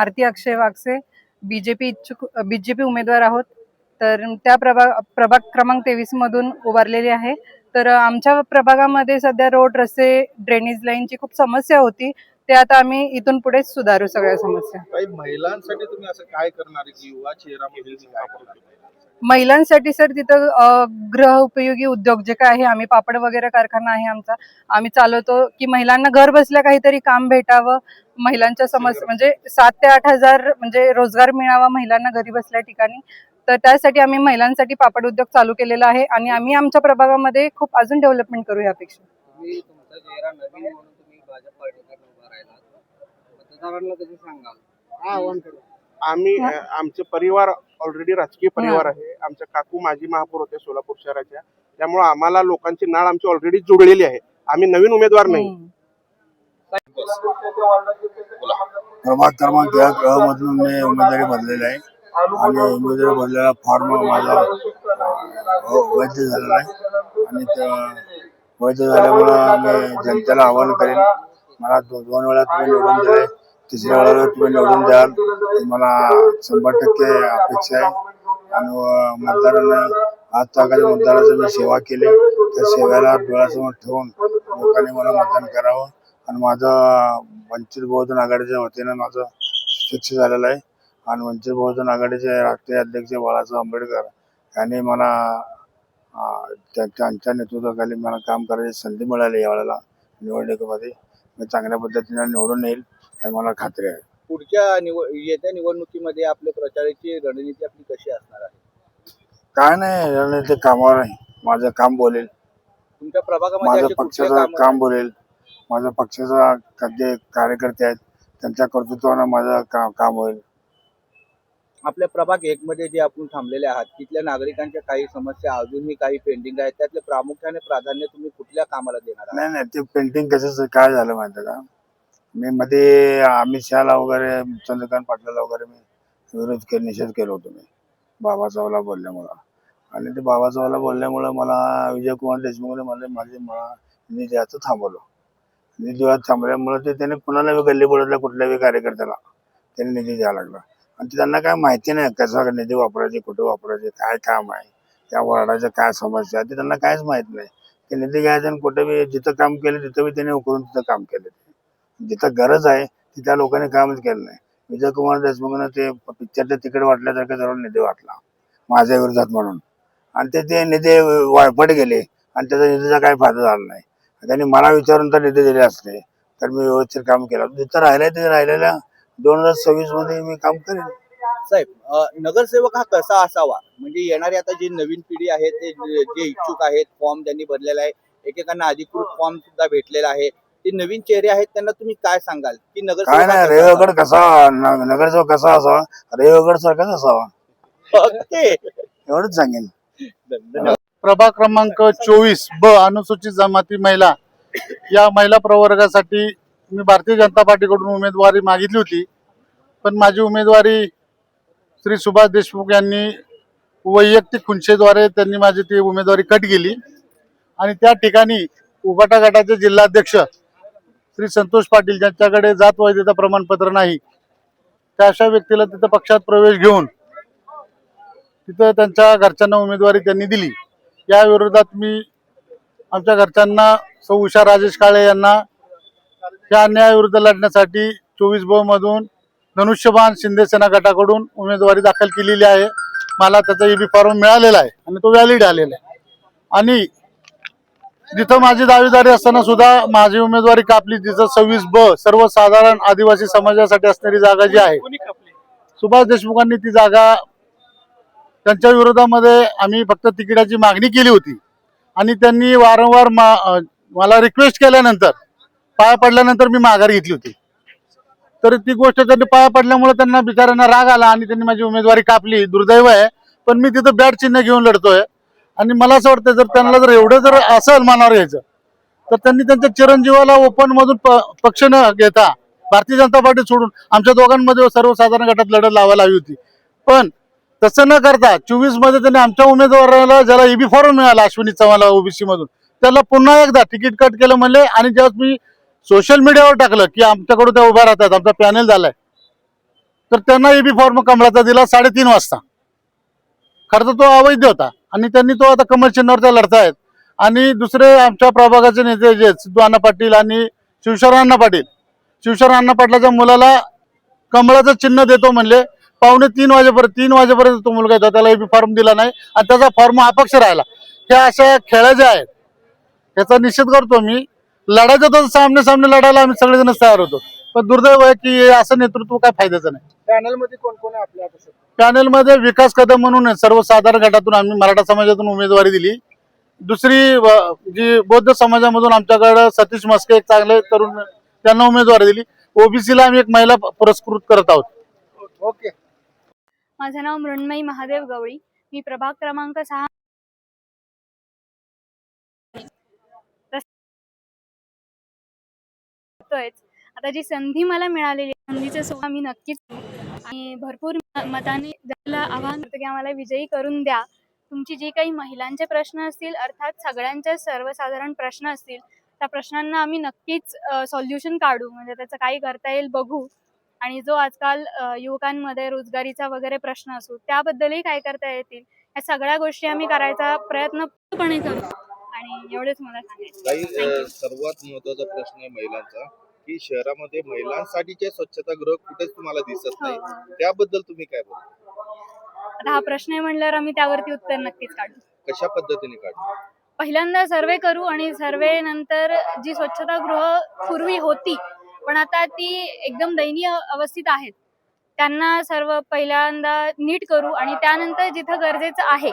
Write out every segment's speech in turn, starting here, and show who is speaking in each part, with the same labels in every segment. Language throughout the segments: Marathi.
Speaker 1: आरती अक्षय वागसे बीजेपी इच्छुक बीजेपी उमेदवार आहोत. तर त्या प्रभाग प्रभाग क्रमांक तेवीस मधून उभारलेली आहे. तर आमच्या प्रभागामध्ये सध्या रोड रस्ते ड्रेनेज लाईनची खूप समस्या होती. ते आता आम्ही इथून पुढे सुधारू सगळ्या समस्या.
Speaker 2: काही महिलांसाठी तुम्ही असं काय करणार आहे की युवा काय करणार आहे?
Speaker 1: महिलांसाठी सर तिथं अ, गृह उपयोगी उद्योग जे काय आहे आम्ही पापड वगैरे कारखाना आहे आमचा. आम्ही चालवतो की महिलांना घर बसल्या काहीतरी काम भेटावं. महिलांच्या समस्या म्हणजे सात ते आठ हजार म्हणजे रोजगार मिळावा महिलांना घरी बसल्या ठिकाणी. तर त्यासाठी आम्ही महिलांसाठी पापड उद्योग चालू केलेला आहे आणि आम्ही आमच्या प्रभागामध्ये खूप अजून डेव्हलपमेंट करू यापेक्षा.
Speaker 3: आव्हान करू
Speaker 2: आम्ही आमचे परिवार ऑलरेडी राजकीय परिवार आहे. आमच्या काकू माजी महापौर होते सोलापूर शहराच्या. त्यामुळे आम्हाला लोकांची नाळ आमची ऑलरेडी जुळलेली आहे. आम्ही नवीन उमेदवार नाही.
Speaker 1: हम्म.
Speaker 4: क्रमांक या मधून मी उमेदवारी भरलेली आहे. आणि उमेदवारी भरलेला फॉर्म माझा हो, वैध झालेला आहे. आणि वैध झाल्यामुळं मी जनतेला आवाहन करेन मला दो- दोन वेळा तुम्ही निवडून दिले तिसऱ्या वेळेला तुम्ही निवडून द्याल मला शंभर टक्के अपेक्षा आहे. आणि मतदारांना आज तागाच्या मतदाराची मी सेवा केली त्या सेवेला डोळ्यासमोर ठेवून लोकांनी मला मतदान करावं. आणि माझं वंचित बहुजन आघाडीच्या वतीनं माझं फिक्स झालेलं आहे. आणि वंचित बहुजन आघाडीचे राष्ट्रीय अध्यक्ष बाळासाहेब आंबेडकर यांनी मला त्यांच्या नेतृत्वाखाली मला काम करायची संधी मिळाली यावेळेला निवडणुकीमध्ये. मी चांगल्या पद्धतीने निवडून येईल आणि मला खात्री आहे.
Speaker 3: पुढच्या निवड येत्या निवडणुकीमध्ये आपल्या प्रचाराची रणनीती आपली कशी असणार आहे?
Speaker 4: काय नाही रणनीती कामावर आहे. माझं काम बोलेल.
Speaker 3: तुमच्या प्रभागामध्ये
Speaker 4: माझं
Speaker 3: असे कुठले
Speaker 4: पक्षाचं
Speaker 3: कामं-
Speaker 4: काम बोलेल. माझ्या पक्षाचा जे कार्यकर्ते आहेत त्यांच्या कर्तृत्वानं माझं का काम होईल.
Speaker 3: आपल्या प्रभाग एक मध्ये जे आपण थांबलेले आहात तिथल्या नागरिकांच्या काही समस्या अजूनही काही पेंडिंग आहेत त्यातले प्रामुख्याने प्राधान्य तुम्ही कुठल्या कामाला देणार आहात?
Speaker 4: नाही नाही ते पेंटिंग कशाचं काय झालं माहिती का? मी मध्ये अमित शहाला वगैरे चंद्रकांत पाटलाला वगैरे मी विरोध केला निषेध केला होतो मी. बाबासाहेबला बोलल्यामुळं. आणि ते बाबासाहेबला बोलल्यामुळं मला विजयकुमार देशमुखने मला माझे मला निधी द्यायचं थांबवलं. निधी थांबल्यामुळे ते त्याने कुणाला बी गल्ली बोलतल्या कुठल्याही कार्यकर्त्याला त्याने निधी द्यायला लागला. आणि ते त्यांना काय माहिती नाही कसा निधी वापरायचे कुठे वापरायचे काय काम आहे त्या वॉर्डाच्या काय समस्या आहे ते त्यांना काहीच माहीत नाही. ते निधी घ्यायचं आणि कुठे बी जिथं काम केलं तिथं बी त्याने उकरून तिथं काम केलं. जिथं गरज आहे तिथं त्या लोकांनी कामच केलं नाही. विजयकुमार देशमुखनं ते पिक्चरचं तिकीट वाटल्यासारखं जरूर निधी वाटला माझ्या विरोधात म्हणून. आणि ते ते निधी वायपट गेले आणि त्याचा निधीचा काही फायदा झाला नाही. त्यांनी मला विचारून तर निधी दिले असते. तर मी व्यवस्थित काम केलं. जिथं राहिलंय ते राहिलेल्या दोन हजार सव्वीसमध्ये मी काम करेन.
Speaker 3: साहेब नगरसेवक हा कसा असावा? म्हणजे येणारी आता जी नवीन पिढी आहे ते जे इच्छुक आहेत फॉर्म ज्यांनी भरलेला आहे एकेकांना अधिकृत फॉर्म सुद्धा भेटलेला आहे. ते नवीन चेहरे आहेत त्यांना तुम्ही काय सांगाल? की
Speaker 4: काय
Speaker 3: नगरसेवक
Speaker 4: नाही रेवगड कसा नगरसेवक कसा असावा रेवगड सारखाच असावा?
Speaker 3: असावा? ओके
Speaker 4: एवढंच सांगेन.
Speaker 3: प्रभा
Speaker 5: प्रभाग क्रमांक चोवीस ब अनुसूचित जमाती महिला. या महिला प्रवर्गासाठी मी भारतीय जनता पार्टीकडून उमेदवारी मागितली होती. पण माझी उमेदवारी श्री सुभाष देशमुख यांनी वैयक्तिक खुंचेद्वारे त्यांनी माझी ती उमेदवारी कट केली. आणि त्या ठिकाणी उबाटा गटाचे जिल्हाध्यक्ष श्री संतोष पाटील ज्यांच्याकडे जात वैधता प्रमाणपत्र नाही त्या अशा व्यक्तीला तिथं पक्षात प्रवेश घेऊन तिथं त्यांच्या घरच्यांना उमेदवारी त्यांनी दिली. या विरोधात मी आमच्या घरच्यांना सौ उषा राजेश काळे यांना या अन्यायाविरुद्ध लढण्यासाठी चोवीस ब मधून धनुष्यबाण शिंदे सेना गटाकडून उमेदवारी दाखल केलेली आहे. मला त्याचा ईबी फॉर्म मिळालेला आहे आणि तो व्हॅलिड आलेला आहे. आणि जिथं माझी दावेदारी असताना सुद्धा माझी उमेदवारी कापली तिथं सव्वीस ब सर्वसाधारण आदिवासी समाजासाठी असणारी जागा जी आहे. सुभाष देशमुखांनी ती जागा त्यांच्या विरोधामध्ये आम्ही फक्त तिकिटाची मागणी केली होती. आणि त्यांनी वारंवार मा- मला रिक्वेस्ट केल्यानंतर पाया पडल्यानंतर मी माघार घेतली होती. तर ती गोष्ट त्यांनी पाया पडल्यामुळे त्यांना बिचाऱ्यांना राग आला आणि त्यांनी माझी उमेदवारी कापली. दुर्दैव आहे पण मी तिथं बॅट चिन्ह घेऊन लढतोय. आणि मला असं वाटतं जर त्यांना जर एवढं जर असेल मनावर यायचं तर त्यांनी त्यांच्या चिरंजीवाला ओपन मधून प- पक्ष न घेता भारतीय जनता पार्टी सोडून आमच्या दोघांमध्ये सर्वसाधारण गटात लढत लावायला हवी होती. पण तसं न करता चोवीसमध्ये त्यांनी आमच्या उमेदवाराला ज्याला ईबी फॉर्म मिळाला अश्विनी चव्हाणला ओबीसी मधून त्याला पुन्हा एकदा तिकीट कट केलं म्हणले आणि ज्यावेळेस मी सोशल मीडियावर टाकलं की आमच्याकडून त्या उभ्या राहतात आमचा पॅनेल झालाय. तर त्यांना एबी फॉर्म कमळाचा दिला साडेतीन वाजता. खरं तर तो अवैध होता आणि त्यांनी तो आता कमल चिन्हावरचा लढतायत आणि दुसरे आमच्या प्रभागाचे नेते जे सिद्धू अण्णा पाटील आणि शिवशरण अण्णा पाटील. शिवशरण अण्णा पाटलाच्या मुलाला कमळाचं चिन्ह देतो म्हणले. पावणे तीन वाजेपर्यंत तीन वाजेपर्यंत तो मुलगा येतो त्याला एबी फॉर्म दिला नाही आणि त्याचा फॉर्म अपक्ष राहिला. ह्या अशा खेळ्या ज्या आहेत याचा निषेध करतो मी. लढायचं तर सामने सामने लढायला आम्ही सगळेजणच तयार होतो. पण दुर्दैव आहे की असं नेतृत्व काय फायद्याचं नाही.
Speaker 2: पॅनलमध्ये कोण कोण आहे आपल्या आता सध्या?
Speaker 5: पॅनलमध्ये विकास कदम म्हणून. सर्वसाधारण गटातून आम्ही मराठा समाजातून उमेदवारी दिली. दुसरी व- जी बौद्ध समाजामधून आमच्याकडे सतीश मस्के एक चांगले तरुण त्यांना उमेदवारी दिली. ओबीसीला आम्ही एक महिला पुरस्कृत करत आहोत.
Speaker 2: ओके
Speaker 6: माझं नाव मृण्मयी महादेव गवळी. मी प्रभाग क्रमांक सहा. आता जी संधी मला मिळालेली संधीचा सोहळा मी नक्कीच आणि भरपूर मताने त्याला आव्हान करतो की आम्हाला विजयी करून द्या. तुमची जी काही महिलांचे प्रश्न असतील अर्थात सगळ्यांचे सर्वसाधारण प्रश्न असतील त्या प्रश्नांना आम्ही नक्कीच सॉल्युशन काढू. म्हणजे त्याचं काही करता येईल बघू. आणि जो आजकाल युवकांमध्ये रोजगारीचा वगैरे प्रश्न असो त्याबद्दलही काय करता येतील? या सगळ्या गोष्टी आम्ही करायचा प्रयत्न पूर्णपणे करू. आणि एवढेच मला सांगायचं
Speaker 3: सर्वात महत्त्वाचा प्रश्न आहे महिलांचा की शहरामध्ये महिलांसाठीचे स्वच्छतागृह कुठेच तुम्हाला दिसत
Speaker 6: हो,
Speaker 3: नाही.
Speaker 6: हो.
Speaker 3: त्याबद्दल तुम्ही काय बोला
Speaker 6: आता हा प्रश्न आहे म्हणल्यावर आम्ही त्यावरती उत्तर नक्कीच काढू.
Speaker 3: कशा पद्धतीने काढू?
Speaker 6: पहिल्यांदा सर्वे करू आणि सर्वे नंतर जी स्वच्छतागृह पूर्वी होती पण आता ती एकदम दयनीय अवस्थेत आहेत. त्यांना सर्व पहिल्यांदा नीट करू आणि त्यानंतर जिथं गरजेचं आहे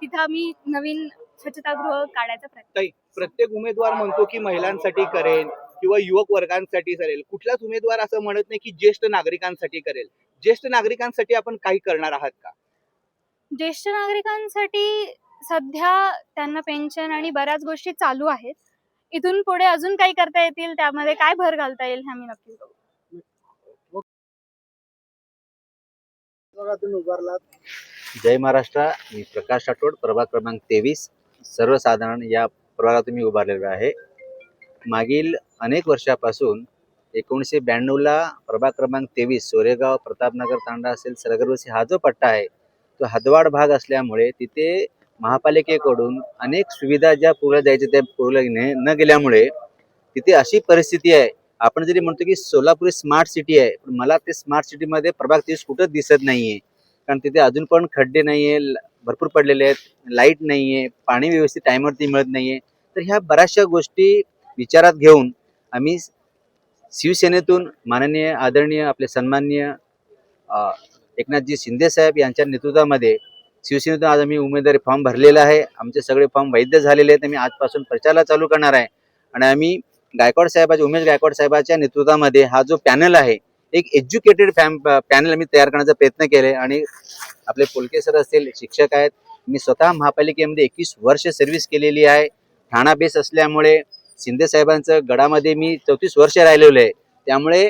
Speaker 6: तिथं आम्ही नवीन स्वच्छतागृह काढायचा प्रयत्न
Speaker 3: प्रत्येक उमेदवार म्हणतो की महिलांसाठी करेल किंवा युवक वर्गांसाठी करेल. कुठलाच उमेदवार असं म्हणत नाही की ज्येष्ठ नागरिकांसाठी करेल. ज्येष्ठ नागरिकांसाठी आपण काही करणार आहात का?
Speaker 6: ज्येष्ठ नागरिकांसाठी सध्या त्यांना पेन्शन आणि बऱ्याच गोष्टी चालू आहेत. इथून पुढे अजून काही करता येतील? त्यामध्ये काय भर घालता येईल हे आम्ही नक्की
Speaker 2: बघा. उभारलात.
Speaker 7: जय महाराष्ट्र मी प्रकाश राठोड प्रभाग क्रमांक तेवीस. सर्वसाधारण या प्रभागातून मी उभारलेलो आहे. मागील अनेक वर्षापासून एकोणीसशे ब्याण्णवला प्रभाग क्रमांक तेवीस सोरेगाव प्रतापनगर तांडा असेल सरगरवसी हा जो पट्टा आहे तो हदवाड भाग असल्यामुळे तिथे महापालिकेकडून अनेक सुविधा ज्या पुरवल्या द्यायच्या त्या पुरवल्या न गेल्यामुळे तिथे अशी परिस्थिती आहे. आपण जरी म्हणतो की सोलापूर स्मार्ट सिटी आहे पण मला ते स्मार्ट सिटीमध्ये प्रभाग तेवीस कुठंच दिसत नाहीये. कारण तिथे अजून पण खड्डे नाहीये ल- भरपूर पडलेले आहेत लाइट नाहीये पाणी व्यवस्थित टायमवरती मिळत नाहीये. तर ह्या बऱ्याचशा गोष्टी विचारात घेऊन आम्ही शिवसेनेतून माननीय आदरणीय आपले सन्माननीय एकनाथजी शिंदे साहेब यांच्या नेतृत्वामध्ये शिवसेनेतून आज आम्ही उमेदवारी फॉर्म भरलेला आहे. आमचे सगळे फॉर्म वैध झालेले आहेत. आम्ही आजपासून प्रचारला चालू करणार आहे. आणि आम्ही गायकवाड साहेबाच्या उमेश गायकवाड साहेबाच्या नेतृत्वामध्ये हा जो पॅनल आहे एक एज्युकेटेड फॅम पॅनल आम्ही तयार करण्याचा प्रयत्न केले आणि आपले पोलके सर असतील शिक्षक आहेत मी स्वतः महापालिकेमध्ये एकवीस वर्ष सर्व्हिस केलेली आहे. ठाणा बेस असल्यामुळे शिंदे साहेबांचं गडामध्ये मी चौतीस वर्ष राहिलेलो आहे. त्यामुळे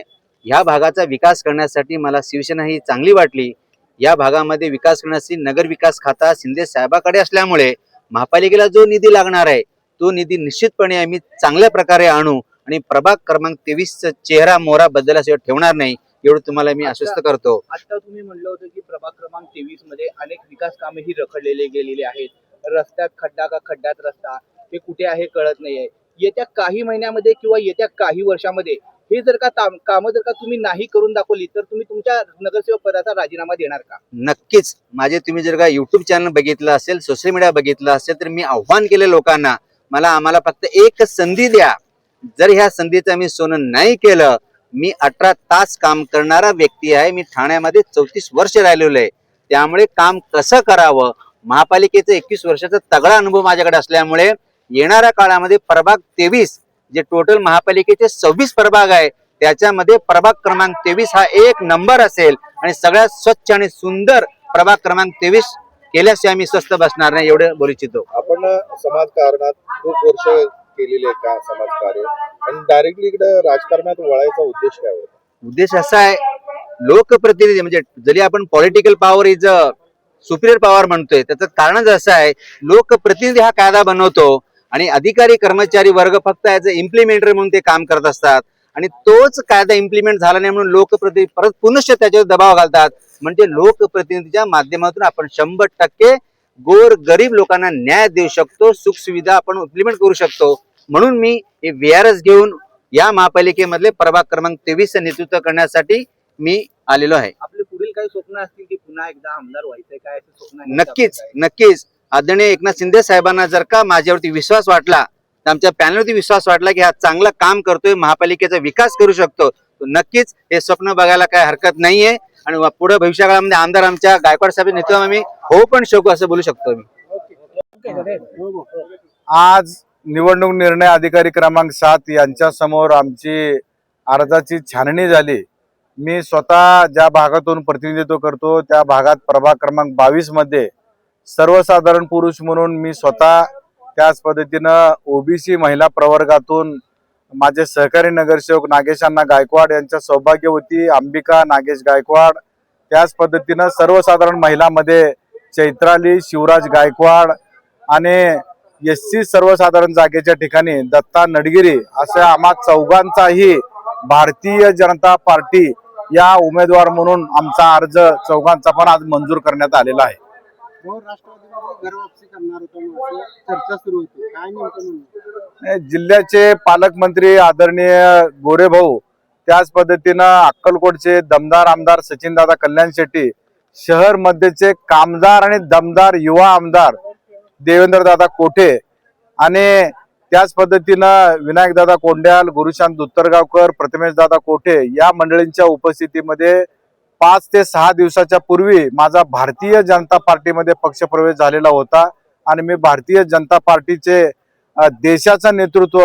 Speaker 7: ह्या भागाचा विकास करण्यासाठी मला शिवसेना ही चांगली वाटली. या भागामध्ये विकास करण्यासाठी नगर विकास खाता शिंदे साहेबाकडे असल्यामुळे महापालिकेला जो निधी लागणार आहे तो निधी निश्चितपणे आम्ही चांगल्या प्रकारे आणू आणि प्रभाग क्रमांक तेवीसचा चेहरा मोहरा बदलल्याशिवाय ठेवणार नाही एवढं तुम्हाला मी आश्वस्त करतो.
Speaker 3: आता तुम्ही म्हणलं होतं की प्रभाग क्रमांक तेवीसमध्ये अनेक विकास कामे ही रखडलेले गेलेली आहेत. रस्त्यात खड्डा का खड्ड्यात रस्ता हे कुठे आहे कळत नाहीये. येत्या काही महिन्यामध्ये किंवा येत्या काही वर्षामध्ये हे जर का कामं जर का तुम्ही नाही करून दाखवली तर तुम्ही तुमच्या नगरसेवक पदाचा राजीनामा देणार का?
Speaker 7: नक्कीच. माझे तुम्ही जर का युट्यूब चॅनल बघितलं असेल सोशल मीडिया बघितलं असेल तर मी आव्हान केले लोकांना मला आम्हाला फक्त एक संधी द्या. जर ह्या संधीचं मी सोनं नाही केलं मी अठरा तास काम करणारा व्यक्ती आहे मी ठाण्यामध्ये चौतीस वर्ष राहिलेलो आहे. त्यामुळे काम कसं करावं? महापालिकेचं एकवीस वर्षाचा तगडा अनुभव माझ्याकडे असल्यामुळे येणाऱ्या काळामध्ये प्रभाग तेवीस जे टोटल महापालिकेचे सव्वीस प्रभाग आहे त्याच्यामध्ये प्रभाग क्रमांक तेवीस हा एक नंबर असेल. आणि सगळ्यात स्वच्छ आणि सुंदर प्रभाग क्रमांक तेवीस केल्याशिवाय मी स्वस्त बसणार नाही एवढं बोलू इच्छितो.
Speaker 8: आपण समाजकारणात खूप वर्ष केलेले का समाजकार्य? आणि डायरेक्टली इकडे राजकारणात वळायचा उद्देश काय होता?
Speaker 7: उद्देश असा आहे लोकप्रतिनिधी म्हणजे जरी आपण political power is a superior power म्हणतोय त्याचं कारणच असं आहे लोकप्रतिनिधी हा कायदा बनवतो आणि अधिकारी कर्मचारी वर्ग फक्त ऍज अ इम्प्लिमेंटर म्हणून ते काम करत असतात. आणि तोच कायदा इम्प्लिमेंट झाला नाही म्हणून लोकप्रतिनिधी परत पुनश्च त्याच्यावर दबाव घालतात. म्हणजे लोकप्रतिनिधीच्या माध्यमातून आपण शंभर टक्के गोर गरीब लोकांना न्याय देऊ शकतो सुख सुविधा आपण इम्प्लिमेंट करू शकतो. म्हणून मी हे व्हीआरएस घेऊन या महापालिकेमधले प्रभाग क्रमांक तेवीस नेतृत्व करण्यासाठी मी आलेलो आहे.
Speaker 9: आपले पुढील काही स्वप्न असतील की पुन्हा एकदा आमदार व्हायचंय काय स्वप्न?
Speaker 7: नक्कीच नक्कीच. आदरणीय एकनाथ शिंदे साहेबांना जर का माझ्यावरती विश्वास वाटला तर आमच्या पॅनलवरती विश्वास वाटला की हा चांगलं काम करतोय महापालिकेचा विकास करू शकतो. नक्कीच हे स्वप्न बघायला काय हरकत नाहीये. आणि पुढे पुढे भविष्यकाळामध्ये आमदार आमच्या गायकवाड साहेब नेतो आम्ही हो पण शकू असं बोलू शकतो मी
Speaker 10: आज निवडणूक निर्णय अधिकारी क्रमांक सात यांच्या समोर आमची अर्जाची छाननी झाली. मी स्वतः ज्या भागातून प्रतिनिधित्व करतो त्या भागात प्रभाग क्रमांक बावीसमध्ये सर्वसाधारण पुरुष म्हणून मी स्वतः त्याच पद्धतीनं ओबीसी महिला प्रवर्गातून माझे सहकारी नगरसेवक नागेशांना गायकवाड यांच्या सौभाग्यवती अंबिका नागेश गायकवाड त्याच पद्धतीनं सर्वसाधारण महिलामध्ये चैत्राली शिवराज गायकवाड आणि एस सी सर्वसाधारण जागेच्या ठिकाणी दत्ता नडगिरी अशा आम्हा चौघांचाही भारतीय जनता पार्टी या उमेदवार म्हणून आमचा अर्ज चौघांचा पण आज मंजूर करण्यात आलेला आहे. जिल्ह्याचे पालकमंत्री आदरणीय गोरेभाऊ त्याच पद्धतीनं अक्कलकोटचे दमदार आमदार सचिनदादा कल्याण शेट्टी शहर मध्येचे कामदार आणि दमदार युवा आमदार देवेंद्रदादा कोठे आणि त्याच पद्धतीनं विनायकदादा कोंड्याल गुरुशांत दुत्तरगावकर प्रतिमेशदादा कोठे या मंडळींच्या उपस्थितीमध्ये पाच ते सहा दिवसाच्या पूर्वी माझा भारतीय जनता पार्टीमध्ये पक्षप्रवेश झालेला होता. आणि मी भारतीय जनता पार्टीचे देशाचं नेतृत्व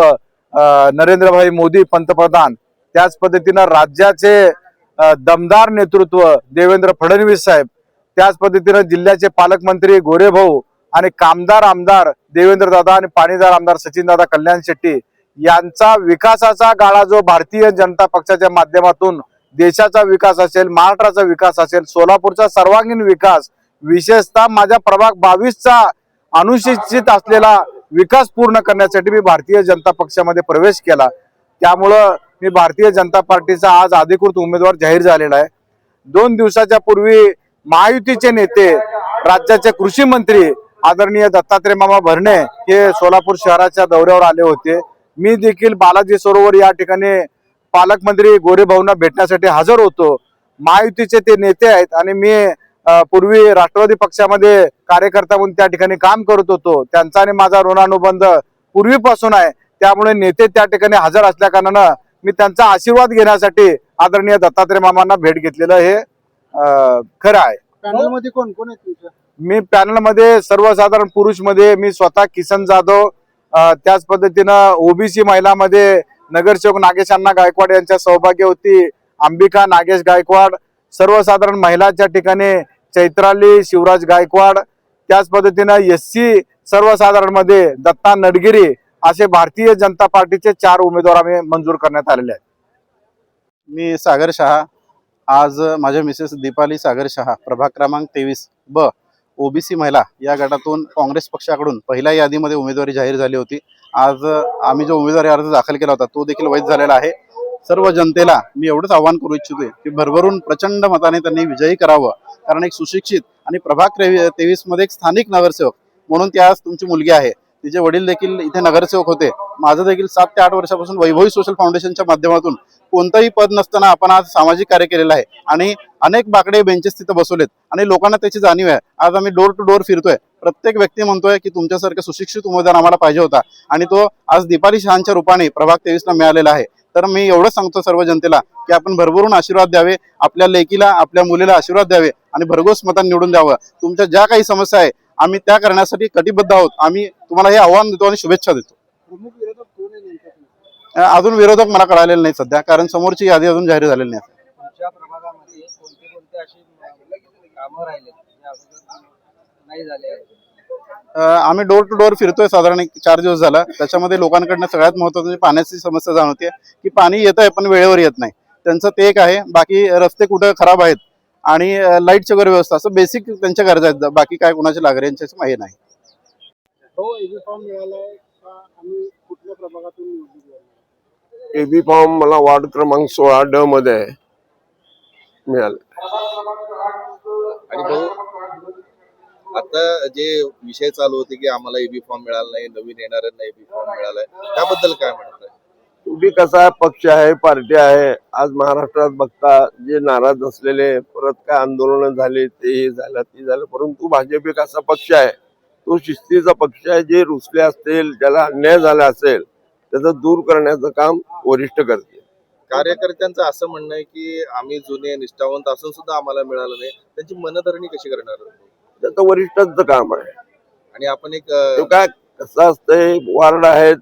Speaker 10: नरेंद्रभाई मोदी पंतप्रधान त्याच पद्धतीनं राज्याचे दमदार नेतृत्व देवेंद्र फडणवीस साहेब त्याच पद्धतीनं जिल्ह्याचे पालकमंत्री गोरेभाऊ आणि कामदार आमदार देवेंद्र दादा आणि पाणीदार आमदार सचिनदादा कल्याण शेट्टी यांचा विकासाचा गाळा जो भारतीय जनता पक्षाच्या माध्यमातून देशाचा विकास असेल महाराष्ट्राचा विकास असेल सोलापूरचा सर्वांगीण विकास विशेषतः माझ्या प्रभाग बावीसचा अनुसूचित असलेला विकास पूर्ण करण्यासाठी मी भारतीय जनता पक्षामध्ये प्रवेश केला. त्यामुळं मी भारतीय जनता पार्टीचा आज अधिकृत उमेदवार जाहीर झालेला आहे. दोन दिवसाच्या पूर्वी महायुतीचे नेते राज्याचे कृषी मंत्री आदरणीय दत्तात्रय मामा भरणे हे सोलापूर शहराच्या दौऱ्यावर आले होते. मी देखील बालाजी सरोवर या ठिकाणी पालकमंत्री गोरेभाऊंना भेटण्यासाठी हजर होतो. महायुतीचे ते नेते आहेत आणि मी पूर्वी राष्ट्रवादी पक्षामध्ये कार्यकर्ता म्हणून त्या ठिकाणी काम करत होतो. त्यांचा आणि माझा ऋणानुबंध पूर्वीपासून आहे. त्यामुळे नेते त्या ठिकाणी हजर असल्या कारणानं मी त्यांचा आशीर्वाद घेण्यासाठी आदरणीय दत्तात्रय मामांना भेट घेतलेलं हे खरं आहे.
Speaker 11: पॅनलमध्ये कोण कोण तुमच्या
Speaker 10: मी पॅनलमध्ये सर्वसाधारण पुरुषमध्ये मी स्वतः किसन जाधव त्याच पद्धतीनं ओबीसी महिलामध्ये नगरसेवक नागेश अण्णा गायकवाड यांच्या सौभाग्यवती अंबिका नागेश गायकवाड सर्वसाधारण महिलांच्या ठिकाणी चैत्राली शिवराज गायकवाड त्याच पद्धतीनं एस सी सर्वसाधारणमध्ये दत्ता नडगिरी असे भारतीय जनता पार्टीचे चार उमेदवार आम्ही मंजूर करण्यात आलेले आहेत.
Speaker 11: मी सागर शहा आज माझ्या मिसेस दीपाली सागर शहा प्रभाग क्रमांक तेवीस ब. ओबीसी महिला या गटातून काँग्रेस पक्षाकडून पहिल्या यादीमध्ये उमेदवारी जाहीर झाली होती. आज आम्ही जो उमेदवारी अर्ज दाखल केला होता तो देखील वैध झालेला आहे. सर्व जनतेला मी एवढंच आव्हान करू इच्छितोय की भरभरून प्रचंड मताने त्यांनी विजयी करावं. कारण एक सुशिक्षित आणि प्रभाग तेवीसमध्ये एक स्थानिक नगरसेवक म्हणून ती आज तुमची मुलगी आहे. तिचे वडील देखील इथे नगरसेवक होते. माझं देखील सात ते आठ वर्षापासून वैभवी सोशल फाउंडेशनच्या माध्यमातून कोणतंही पद नसताना आपण आज सामाजिक कार्य केलेलं आहे. आणि अनेक बाकडे बेंचेस तिथं बसवलेत आणि लोकांना त्याची जाणीव आहे. आज आम्ही डोर टू डोर फिरतोय. प्रत्येक व्यक्ती म्हणतोय की तुमच्यासारखं सुशिक्षित उमेदवार आम्हाला पाहिजे होता. आणि तो आज दीपाली शहाच्या रूपाने प्रभाग तेवीसला मिळालेला आहे. तर मी एवढंच सांगतो सर्व जनतेला की आपण भरभरून आशीर्वाद द्यावे आपल्या लेकीला आपल्या मुलीला आशीर्वाद द्यावे आणि भरघोस मतांनी निवडून द्यावं. तुमच्या ज्या काही समस्या आहे आम्ही त्या करण्यासाठी कटिबद्ध आहोत. आम्ही तुम्हाला हे आव्हान देतो आणि शुभेच्छा देतो. अजून विरोधक मला कळालेले नाही सध्या कारण समोरची यादी अजून जाहीर झालेली नाही
Speaker 9: तुमच्या प्रभागामध्ये कोणते कोणते अशी कामं राहिले. नाही झाले.
Speaker 11: अं, आम्ही डोर टू डोर फिरतोय साधारण एक चार दिवस झाला. त्याच्यामध्ये लोकांकडनं सगळ्यात महत्वाचं म्हणजे पाण्याची समस्या जाणवते की पाणी येत आहे पण वेळेवर येत नाही. त्यांचं ते एक आहे. बाकी रस्ते कुठं खराब आहेत आणि लाईटची वगैरे व्यवस्था. असं बेसिक त्यांच्या गरजा आहेत. बाकी काय कोणाचे लागरे यांच्या माहिती नाही.
Speaker 12: हो एबी फॉर्म
Speaker 13: फॉर्म मला वार्ड क्रमांक सोळा ड मध्ये मिळाले.
Speaker 8: आणि भाऊ आता जे विषय चालू होते की आम्हाला एबी फॉर्म मिळाला नाही नवीन येणाऱ्यांना एबी फॉर्म मिळालाय त्याबद्दल काय म्हणताय
Speaker 13: तुम्ही कसा पक्ष आहे पार्टी आहे आज महाराष्ट्रात बघता जे नाराज असलेले परत काय आंदोलन झाले ते झालं ते झालं परंतु भाजप एक असा पक्ष आहे. तो शिस्तीचा पक्ष आहे जे रुसले असतील ज्याला अन्याय झाला असेल त्याचं दूर करण्याचं काम वरिष्ठ करते
Speaker 8: कार्यकर्त्यांचं असं म्हणणं आहे की आम्ही जुने निष्ठावंत असून सुद्धा आम्हाला मिळालं नाही. त्यांची मनधरणी कशी करणार?
Speaker 13: त्याचं वरिष्ठांचं काम आहे.
Speaker 8: आणि आपण एक
Speaker 13: तो काय कसं असतंय वार्ड आहेत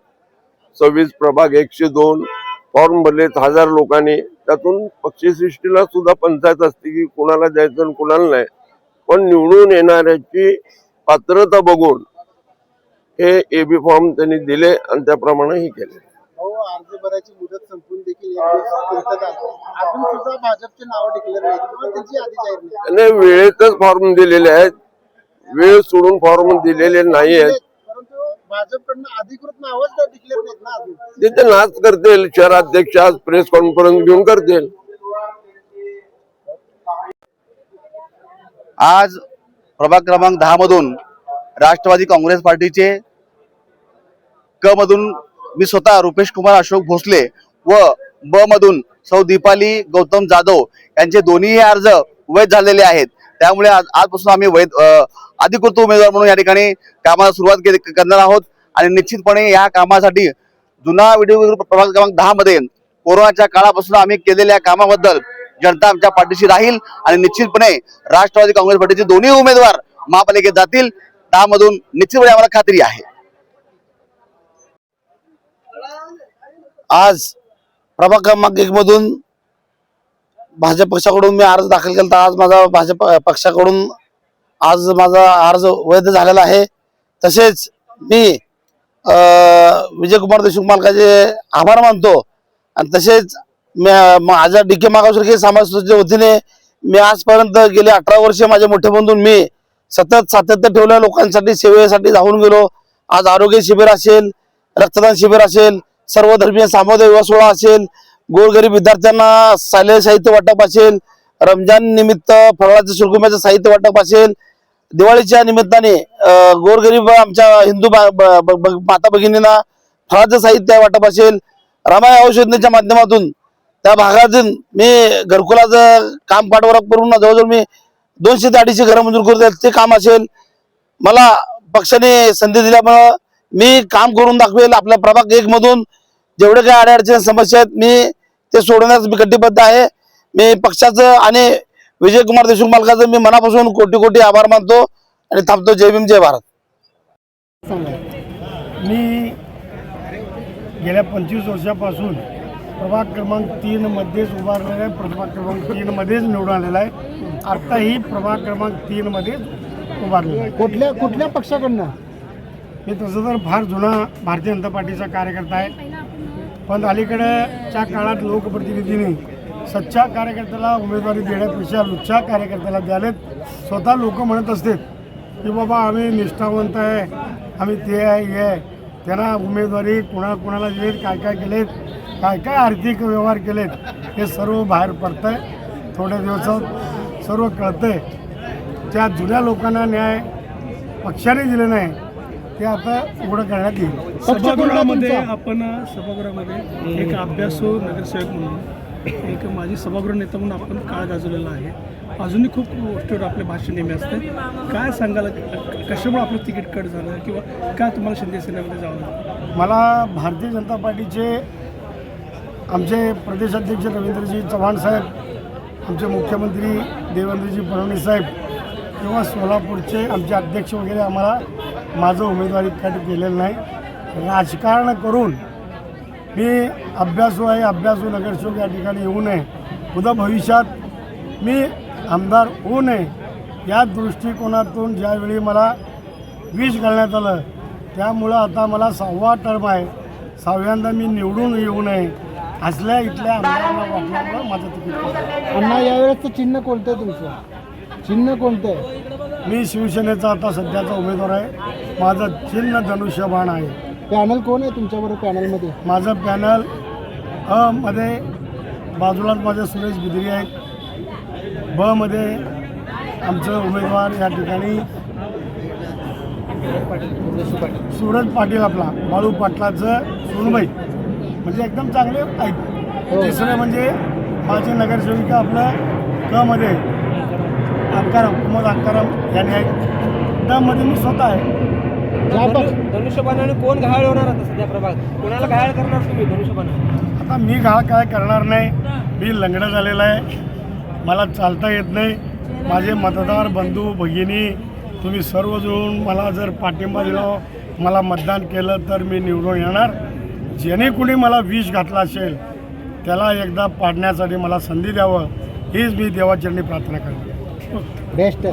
Speaker 13: सव्वीस प्रभाग एकशे दोन फॉर्म भरलेत हजार लोकांनी. त्यातून पक्षसृष्टीला सुद्धा पंचायत असते की कुणाला द्यायचं आणि कुणाला नाही. पण निवडून येणाऱ्याची पात्रता बघून हे एबी फॉर्म त्यांनी दिले आणि त्याप्रमाणे हे केले.
Speaker 14: अर्ज भरायची मुदत संपून देखील. अजून सुद्धा भाजपचे नाव डिक्लेअर नाही किंवा त्यांची यादी जाहीर नाही.
Speaker 13: वेळेतच फॉर्म दिलेले आहेत. वेळ सोडून फॉर्म दिलेले नाही आहेत.
Speaker 14: परंतु भाजपकडनं अधिकृत नावच डिक्लेअर नाहीत ना अजून?
Speaker 13: ते ते नाच करतील शहराध्यक्ष आज प्रेस कॉन्फरन्स घेऊन करतील.
Speaker 15: आज प्रभाग क्रमांक दहा मधून राष्ट्रवादी काँग्रेस पार्टीचे क मधून मी स्वतः रुपेश कुमार अशोक भोसले व ब मधून सौ दीपाली गौतम जाधव यांचे दोन्ही अर्ज वैध झालेले आहेत. त्यामुळे आज आजपासून आम्ही वैध अधिकृत उमेदवार म्हणून या ठिकाणी कामाला सुरुवात केली करणार आहोत. आणि निश्चितपणे या कामासाठी जुना व्हिडिओ प्रभाग क्रमांक दहा मध्ये कोरोनाच्या काळापासून आम्ही केलेल्या कामाबद्दल जनता आमच्या पाठीशी राहील आणि निश्चितपणे राष्ट्रवादी काँग्रेस पार्टीचे दोन्ही उमेदवार महापालिकेत जातील. त्यामधून निश्चितपणे आम्हाला खात्री आहे.
Speaker 14: आज प्रभाग क्रमांक एक मधून भाजप पक्षाकडून मी अर्ज दाखल केला आज माझा भाजप पक्षाकडून आज माझा अर्ज वैध झालेला आहे. तसेच मी विजयकुमार देशमुख मालकाचे आभार मानतो. आणि तसेच मी- माझ्या डी के मागावसारखे समाज संस्थेच्या वतीने मी आजपर्यंत गेले अठरा वर्ष माझ्या मोठे बंधून मी सतत सातत्य ठेवल्या. लोकांसाठी सेवेसाठी धावून गेलो. आज आरोग्य शिबिर असेल रक्तदान शिबिर असेल सर्वधर्मीय सामुदाय सामुदायिक विवाह सोहळा असेल गोरगरीब विद्यार्थ्यांना शालेय साहित्य वाटप असेल रमजान निमित्त फळाचं शुल्कुम्याचं साहित्य वाटप असेल दिवाळीच्या निमित्ताने गोरगरीब आमच्या हिंदू ब- ब- ब- माता भगिनींना फळाचं साहित्य वाटप असेल रामाय औषधनेच्या योजनेच्या माध्यमातून त्या भागातून मी घरकुलाचं काम पाठवर करून जवळजवळ मी दोनशे ते अडीचशे घरं मंजूर करतो ते काम असेल. मला पक्षाने संधी दिल्यामुळं मी काम करून दाखवेल आपल्या प्रभाग एक मधून. जेवढे काही अडचणी समस्या आहेत मी ते सोडवण्यास मी कटिबद्ध आहे. मी पक्षाचं आणि विजयकुमार देशमुख मालकाचं मी मनापासून कोटी कोटी आभार मानतो आणि थांबतो. जय भीम जय भारत.
Speaker 16: मी गेल्या पंचवीस वर्षापासून प्रभाग क्रमांक तीन मध्येच उभारलेला आहे. प्रभाग क्रमांक तीन मध्येच निवडून आलेला आहे. आत्ताही प्रभाग क्रमांक तीन मध्येच उभारलेला आहे.
Speaker 14: कुठल्या कुठल्या पक्षाकडनं?
Speaker 16: मी तसं तर फार जुना भारतीय जनता पार्टीचा कार्यकर्ता आहे. पण अलीकडच्या काळात लोकप्रतिनिधींनी सच्च्या कार्यकर्त्याला उमेदवारी देण्यापेक्षा लुच्च्या कार्यकर्त्याला द्यालेत. स्वतः लोक म्हणत असतात की बाबा आम्ही निष्ठावंत आहे आम्ही ते आहे हे आहे. त्यांना उमेदवारी कुणा कुणाला दिलेत काय काय केलेत काय काय आर्थिक व्यवहार केलेत हे सर्व बाहेर पडतं आहे थोड्या दिवसात सर्व कळतं आहे त्या जुन्या लोकांना न्याय पक्षाने दिले नाही ते आता उघडं करण्यात येईल.
Speaker 17: सभागृहामध्ये आपण सभागृहामध्ये एक अभ्यासू नगरसेवक म्हणून एक माझी सभागृह नेता म्हणून आपण काळ गाजवलेला आहे. अजूनही खूप गोष्टीवर आपले भाषण नेहमी असते. काय सांगाल? कशामुळे आपलं तिकीट कट झालं किंवा काय तुम्हाला शिंदे सेनेमध्ये जावं लागलं?
Speaker 16: मला भारतीय जनता पार्टीचे आमचे प्रदेशाध्यक्ष रवींद्रजी चव्हाण साहेब आमचे मुख्यमंत्री देवेंद्रजी फडणवीस साहेब किंवा सोलापूरचे आमचे अध्यक्ष वगैरे आम्हाला माझं उमेदवारी कट केलेलं नाही. राजकारण करून मी अभ्यासू आहे अभ्यासू नगरसेवक या ठिकाणी येऊ नये. उद्या भविष्यात मी आमदार होऊ नये. या दृष्टिकोनातून ज्यावेळी मला विष घालण्यात आलं त्यामुळं आता मला सहावा टर्म आहे. सहाव्यांदा मी निवडून येऊ नये. असल्या इथल्या आमदारांना वाटल्यामुळं माझं तिकीट.
Speaker 14: अण्णा यावेळेसचं चिन्ह कोणतं आहे तुमचं? चिन्ह कोणतं आहे?
Speaker 16: मी शिवसेनेचा आता सध्याचा उमेदवार आहे. माझं चिन्ह धनुष्यबाण आहे.
Speaker 14: पॅनल कोण आहे तुमच्याबरोबर पॅनलमध्ये?
Speaker 16: माझं पॅनल अ मध्ये बाजूलाच माझे सुरेश बिद्री आहेत. ब मध्ये आमचं उमेदवार या ठिकाणी सूरज पाटील आपला बाळू पाटलाचं सुनबाई. म्हणजे एकदम चांगले आहेत. तिसरं म्हणजे माझे नगरसेविका आपलं क मध्ये अंकाराम कुमार अंकाराम यांनी आहेत. ड मध्ये मी स्वतः आहे.
Speaker 18: धनुष्यबाणाने कोण घायल होणार आता सध्या प्रभाग? कोणाला घायल करणार तुम्ही धनुष्यबाणा
Speaker 16: आता मी घाळ काय करणार नाही. मी लंगडं झालेलं आहे. मला चालता येत नाही. माझे मतदार बंधू भगिनी तुम्ही सर्व जुळून मला जर पाठिंबा दिला मला मतदान केलं तर मी निवडून येणार. ज्याने कुणी मला विष घातला असेल त्याला एकदा पाडण्यासाठी मला संधी द्यावं. हीच मी देवाचरणी प्रार्थना करतो.
Speaker 18: बेस्ट